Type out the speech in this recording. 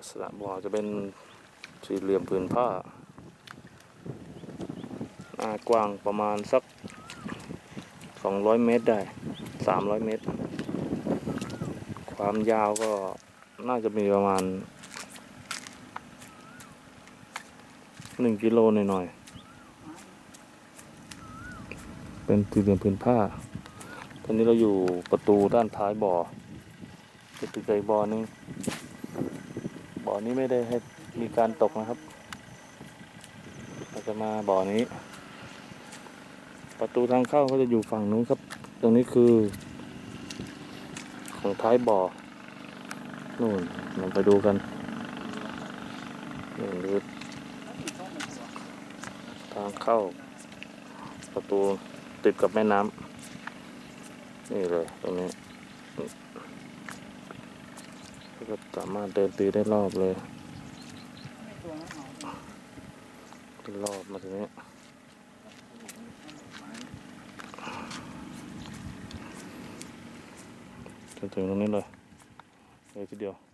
ลักษณะบ่อจะเป็นสี่เหลี่ยมผืนผ้าหน้ากว้างประมาณสัก 200 เมตรได้ 300 เมตร ความยาวก็น่าจะมีประมาณ 1 กิโลหน่อยๆ เป็นสี่เหลี่ยมผืนผ้า ตอนนี้เราอยู่ประตูด้านท้ายบ่อจะติดกับอีกบ่อนึง บ่อนี้ไม่ได้ให้มีการตกนะครับ เราจะมาบ่อนี้ ประตูทางเข้าก็จะอยู่ฝั่งนู้นครับ ตรงนี้คือ ของท้ายบ่อนู่นเราไปดูกันนี่คือทางเข้า ประตูติดกับแม่น้ำนี่เลยตรงนี้ ก็สามารถเดินตีได้รอบเลยรอบมาตรงนี้จนถึงตรงนี้เลยเลยทีเดียว